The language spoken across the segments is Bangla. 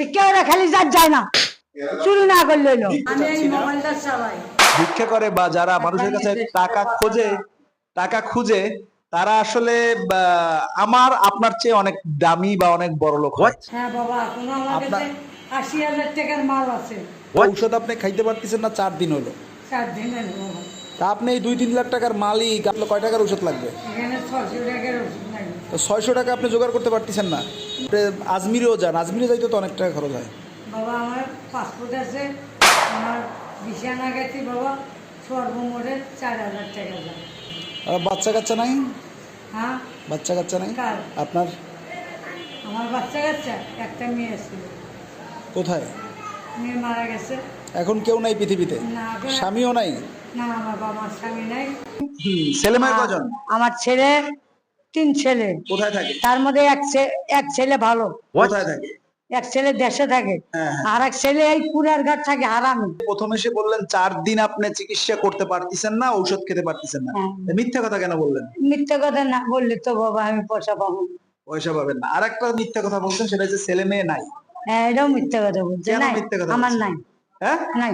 ভিক্ষা খালি যার যায় না। চুরি না করলে ভিক্ষা করে বা যারা মানুষের কাছে টাকা খোঁজে টাকা খুঁজে তারা আসলে আমার আপনার চেয়ে অনেক দামি বা অনেক বড় লোক হয়। হ্যাঁ বাবা আপনার- কাছে আশি হাজার টাকার মাল আছে। ঔষধ আপনি খাইতে পারতেছেন না চার দিন হলো। চার তা আপনি এই দুই তিন লাখ টাকার মালিক আপনার কয় টাকার ওষুধ লাগবে? এখানে ছশো টাকার ওষুধ লাগে তো ছয়শো টাকা আপনি জোগাড় করতে পারতেছেন না। আজমিরেও যান। আজমিরে যাইতে তো অনেক টাকা খরচ হয়। বাবা আমার পাসপোর্ট আছে। আমার বিছানা গেছি বাবা সর্বমোটে চার হাজার টাকা যায়। আর বাচ্চা কাচ্চা নাই? হ্যাঁ। বাচ্চা কাচ্চা নাই? আপনার? আমার বাচ্চা কাচ্চা একটা মেয়ে ছিল কোথায়? মেয়ে মারা গেছে। এখন কেউ নাই পৃথিবীতে? না স্বামীও নাই? না আমার বাবার স্বামী নাই। ছেলে মেয়ে কজন? আমার ছেলে তিন ছেলে। কোথায় থাকে? তার মধ্যে এক এক ছেলে ভালো। কোথায় থাকে? এক ছেলে দেশে থাকে। হ্যাঁ। আর এক ছেলে এই কুড়ার ঘাট থাকে হারামি। প্রথমে সে বললেন চার দিন আপনি চিকিৎসা করতে পারতেছেন না ঔষধ খেতে পারতেছেন না। হ্যাঁ। মিথ্যা কথা কেন বললেন? মিথ্যা কথা না বললে তো বাবা আমি পয়সা পাবো পয়সা পাবেন না। আর একটা মিথ্যা কথা বলছেন সেটা হচ্ছে ছেলে মেয়ে নাই। হ্যাঁ এটাও মিথ্যা কথা বলছে। কথা আমার নাই। হ্যাঁ? নাই।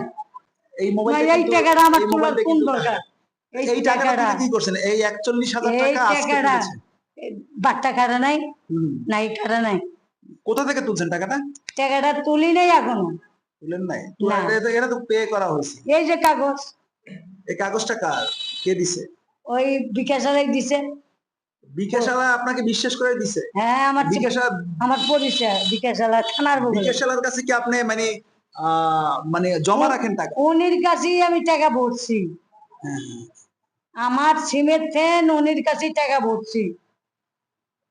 এই না, মোবাইলটা এই টাকাটা আমার এই তোলার কোন দরকার? এই টাকাটা টাকাটা। কি করছেন? এই একচল্লিশ হাজার টাকা আজকে বাট্টা কাটা নাই। নাই কাটা নাই। কোথা থেকে তুলছেন টাকাটা? টাকাটা তুলি নাই এখনও। তুলেন নাই? এটা তো- পে করা হয়েছে। এই যে কাগজ। এই কাগজটা কার? কে দিছে? ওই বিকাশালয় দিছে। বিকাশালা আপনাকে বিশ্বাস করে দিছে? হ্যাঁ আমার বিকাশালা আমার পরিচয় বিকাশালয় থানার বিকাশালার কাছে কি আপনি মানে মানে জমা রাখেন টাকা? উনির কাছেই আমি টাকা ভরছি। হ্যাঁ, হ্যাঁ। আমার সিমের থেন উনির কাছেই টাকা ভরছি।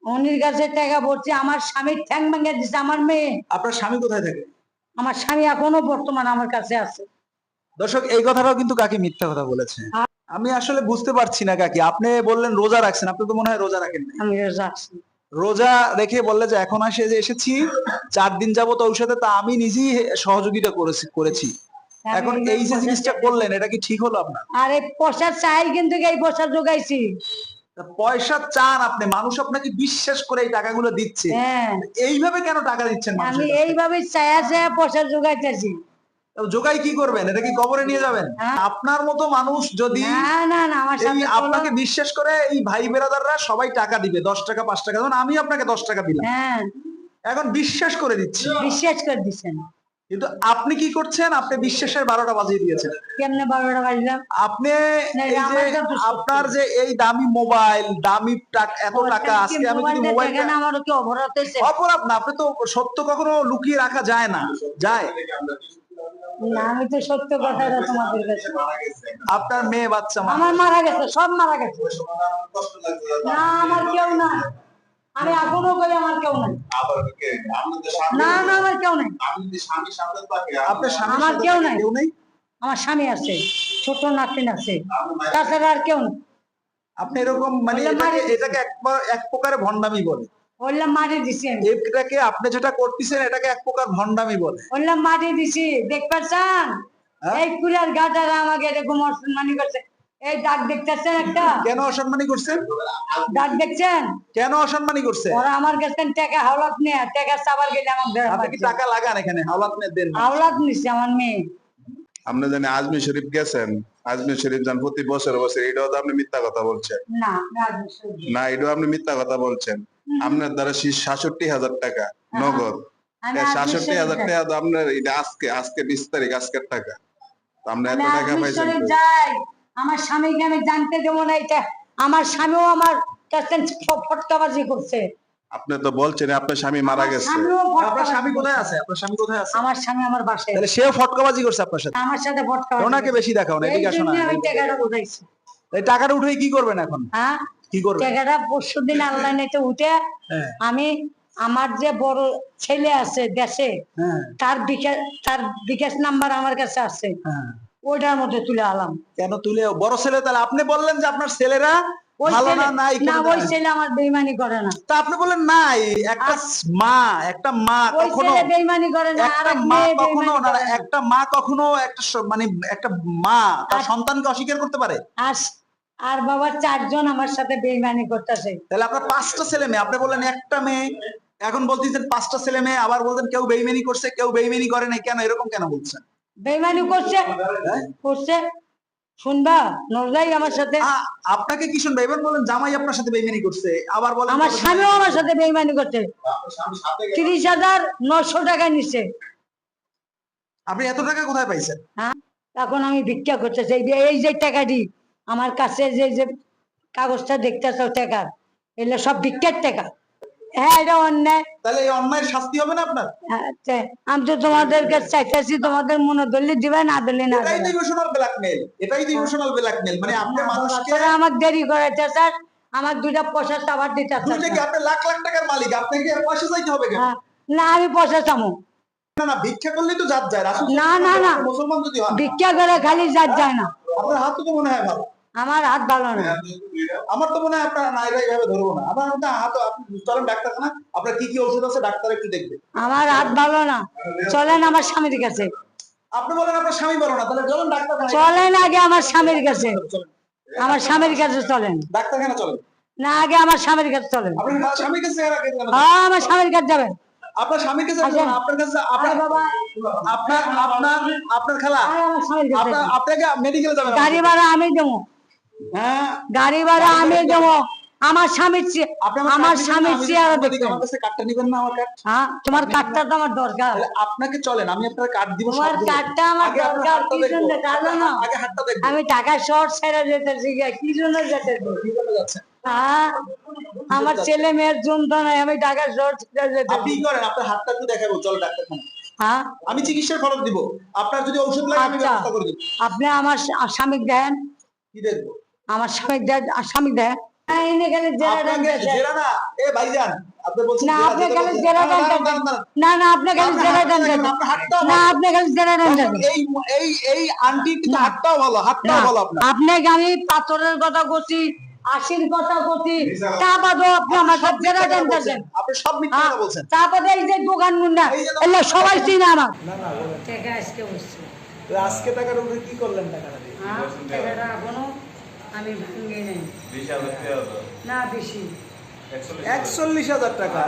উনির কাছে টাকা ভরছি আমার স্বামীর ঠ্যাং ভেঙে দিছে আমার মেয়ে। আপনার স্বামী কোথায় থাকে? আমার স্বামী এখনও বর্তমান আমার কাছে আছে। দর্শক এই কথাটাও কিন্তু কাকি মিথ্যা কথা বলেছে। আমি আসলে বুঝতে পারছি না কাকি আপনি বললেন রোজা রাখছেন আপনি তো মনে হয় রোজা রাখেন। আমি যাচ্ছি রোজা রেখে বললে যে এখন আসে যে এসেছি চার দিন যাবত ঔষধে তা আমি নিজেই সহযোগিতা করেছি করেছি। এখন এই যে জিনিসটা করলেন এটা কি ঠিক হলো আপনার? আরে পয়সা চাই কিন্তু এই পয়সা যোগাইছি তা পয়সা চান আপনি মানুষ আপনাকে বিশ্বাস করে এই টাকাগুলো দিচ্ছে। হ্যাঁ। এইভাবে কেন টাকা দিচ্ছেন আমি? এইভাবে চায়া চায়া পয়সা যোগাইতেছি তা জোগাই কি করবেন? এটা কি কবরে নিয়ে যাবেন? হ্যাঁ। আপনার মতো মানুষ যদি আপনাকে বিশ্বাস করে এই ভাই বেরাদাররা সবাই টাকা দিবে দশ টাকা পাঁচ টাকা। যেমন আমি আপনাকে দশ টাকা দিলাম। হ্যাঁ। এখন বিশ্বাস করে দিচ্ছি। বিশ্বাস করে দিচ্ছেন। কিন্তু আপনি কি করছেন? আপনি বিশ্বাসের বারোটা বাজিয়ে দিয়েছেন। কেমনে বারোটা বাজলাম? আপনি এই যে। আপনার যে এই দামি মোবাইল দামি এত টাকা আজকে আমি যদি মোবাইল কি অপরাধ হয়েছে? অপরাধ না আপনি তো সত্য কখনো লুকিয়ে রাখা যায় না। যায়। না আমি তো সত্য কথাটা তোমাদের কাছে। আপনার মেয়ে বাচ্চা আমার মারা গেছে সব মারা গেছে। না আমার কেউ না আমি এখনও কই আমার কেউ নাই। না না আমার কেউ নাই। আমার কেউ নাই। আমার স্বামী আছে ছোট নাতিন আছে। তাছাড়া আর কেউ নেই। আপনি এরকম মানে এটাকে এটাকে এক প্রকারে ভন্ডামি বলে। বললাম মাটি দিছি এটাকে আপনি যেটা করতেছেন এটাকে এক প্রকার ভন্ডামি বলে। বললাম মাটি দিছি। দেখ পাচ্ছেন হ্যাঁ? এই কুলার ঘাটারা আমাকে এরকম অসম্মানি করছে। এই দাগ দেখতেছেন একটা? কেন অসম্মানী করছেন? দাগ দেখছেন? কেন অসম্মানী করছে? ওরা আমার কাছে টাকা হাওলাত নিয়ে টাকা চাবার গেলে আমার আপনি কি টাকা লাগান এখানে? হাওলাত নিয়ে দেন হাওলাত নিচ্ছে আমার মেয়ে। আপনি জানি আজমি শরীফ গেছেন? আজমি শরীফ যান প্রতি বছর বছর এটাও তো আপনি মিথ্যা কথা বলছেন। না না এটাও আপনি মিথ্যা কথা বলছেন। আপনার দ্বারা সাতষট্টি হাজার টাকা নগদ। আমি সাতষট্টি হাজার টাকা তো আপনার এটা আজকে আজকে বিশ তারিখ আজকের টাকা। আপনি এত টাকা পাইছেন আমার স্বামীকে আমি জানতে দেবো না এটা। আমার স্বামীও আমার কাছে ফটকাবাজি করছে। আপনি তো বলছেন আপনার স্বামী মারা গেছে। আপনার স্বামী কোথায় আছে? আপনার স্বামী কোথায় আছে? আমার স্বামী আমার বাসায়। তাহলে সেও ফটকাবাজি করছে আপনার সাথে? আমার সাথে ফটকাবাজি ওনাকে বেশি দেখাও না এদিকে আসো না। আমি টাকাটা উঠাইছি। এই টাকাটা উঠে কি করবেন এখন? হ্যাঁ? কি করবেন? টাকাটা অনলাইনেতে উঠে হ্যাঁ। আমি আমার যে বড় ছেলে আছে দেশে হ্যাঁ। তার বিকাশ তার বিকাশ নাম্বার আমার কাছে আছে। হ্যাঁ। ওইটার মধ্যে তুলে আলাম কেন তুলে? বড় ছেলে তাহলে আপনি বললেন যে আপনার ছেলেরা ভালো না নাই না ওই ছেলে আমার বেইমানি করে না। তা আপনি বললেন নাই একটা মা একটা মা কখনো বেইমানি করে না একটা মা কখনো বেইমানি না করে না। একটা মা কখনো একটা মানে একটা মা তার সন্তানকে অস্বীকার করতে পারে? আর আর বাবা চারজন আমার সাথে বেইমানি করতেছে। তাহলে আপনার পাঁচটা ছেলে মেয়ে আপনি বললেন একটা মেয়ে এখন বলতেছেন পাঁচটা ছেলে মেয়ে আবার বলতেন কেউ বেইমানি করছে কেউ বেইমানি করে নাই কেন এরকম কেন বলছেন? বেইমানি করছে। করছে। শুনবা নজাই আমার সাথে। আপনাকে কি শুনবে? এবার বলেন জামাই আপনার সাথে বেইমানি করছে। আবার বলেন আমার স্বামীও আমার সাথে বেইমানি করছে। তিরিশ হাজার নশো টাকা নিচ্ছে আপনি এত টাকা কোথায় পাইছেন? হ্যাঁ এখন আমি ভিক্ষা করতেছি। এই যে- এই যে টাকাটি আমার কাছে যে যে কাগজটা দেখতেছ টাকার এগুলো সব ভিক্ষার টাকা। হ্যাঁ এটা অন্যায়। তাহলে এই অন্যায়ের শাস্তি হবে না আপনার? হ্যাঁ, আমি তো তোমাদেরকে চাইতেছি তোমাদের মনে ধরলে দিবে না ধরলে না এটাই তো ইমোশনাল ব্ল্যাকমেল এটাই তো ইমোশনাল ব্ল্যাকমেল মানে আপনি মানুষকে আমার দেরি করাইতে স্যার। আমার দুইটা পয়সা চাবার দিতে দুইটা কি আপনি লাখ লাখ টাকার মালিক আপনাকে পয়সা চাইতে হবে কেন? হ্যাঁ, না আমি পয়সা চামো। না না ভিক্ষা করলেই তো জাত যায় না, না, না। মুসলমান যদি হন ভিক্ষা করে খালি যার যায় না। আপনার হাত তো মনে হয় ভালো। আমার হাত ভালো না। আমার তো মনে হয় আপনার নাইরা এইভাবে ধরবো না। আমার আপনার হাত আপনি চলেন ডাক্তারখানা? আপনার কি কি ওষুধ আছে ডাক্তার একটু দেখবে। আমার হাত ভালো না। চলেন আমার স্বামীর কাছে। আপনি বলেন আপনার স্বামী বলো না তাহলে চলেন ডাক্তারখানা চলেন আগে আমার স্বামীর কাছে। আমার স্বামীর কাছে চলেন। ডাক্তারখানা চলেন। না আগে আমার স্বামীর কাছে চলেন। আপনার স্বামীর কাছে? হ্যাঁ আমার স্বামীর কাছে যাবেন। আপনার স্বামীর কাছে আচ্ছা। আপনার কাছে আপনার বাবা। আপনার আপনার আপনার খালা। আপনাকে মেডিকেলে যাবেন গাড়ি ভাড়া আমি দেবো। হ্যাঁ গাড়ি ভাড়া আমি দেবো। আমার স্বামীর আমার স্বামীর আমার কাছে কার্ডটা নিবেন না আমার কার্ড হ্যাঁ তোমার কার্ডটা তো আমার দরকার। আপনাকে চলেন আমি আপনার কার্ড দিব তোমার সব কার্ডটা আমার দরকার কি জন্য জানো না আগে হাতটা আমি টাকা শর্ট ছেড়ে যেতেছি গা, কি জন্য যেতেছি কি জন্য যাচ্ছেন? হ্যাঁ আমার ছেলে মেয়ের যন্ত্রণায় আমি টাকা শর্ট ছেড়ে আপনি কি করেন? আপনার হাতটা একটু দেখাবো চল ডাক্তারখানা। হ্যাঁ। আমি চিকিৎসার খরচ দিব। আপনার যদি ঔষধ লাগে আমি আচ্ছা। ব্যবস্থা করে দিব। আপনি আমার স্বা- স্বামী দেন। কি দেখব? আমার স্বামী আর স্বামী দেন হ্যাঁ, এনে গেলে জেরা দেন আপনাকে দেন। জেরা না? এ ভাইজান আপনি না। না না না এই এই এই আন্টি কিন্তু হাতটাও ভালো হাতটাও ভালো আপনার। আপনাকে আমি পাথরের কথা করছি আশির কথা করছি তা বাদও আপনি আমার সাথে জেরা আপনি সব মিথ্যা কথা বলছেন। তারপরে এই যে দোকান মুন্ডা এই এগুলো সবাই চিনে আমার। না না টাকা আজকে বসছে। আজকে টাকার কি করলেন টাকাটা দিয়ে? হ্যাঁ টাকাটা এখনও আমি ভাঙ্গে নেই। না বেশি। একচল্লিশ হাজার টাকা।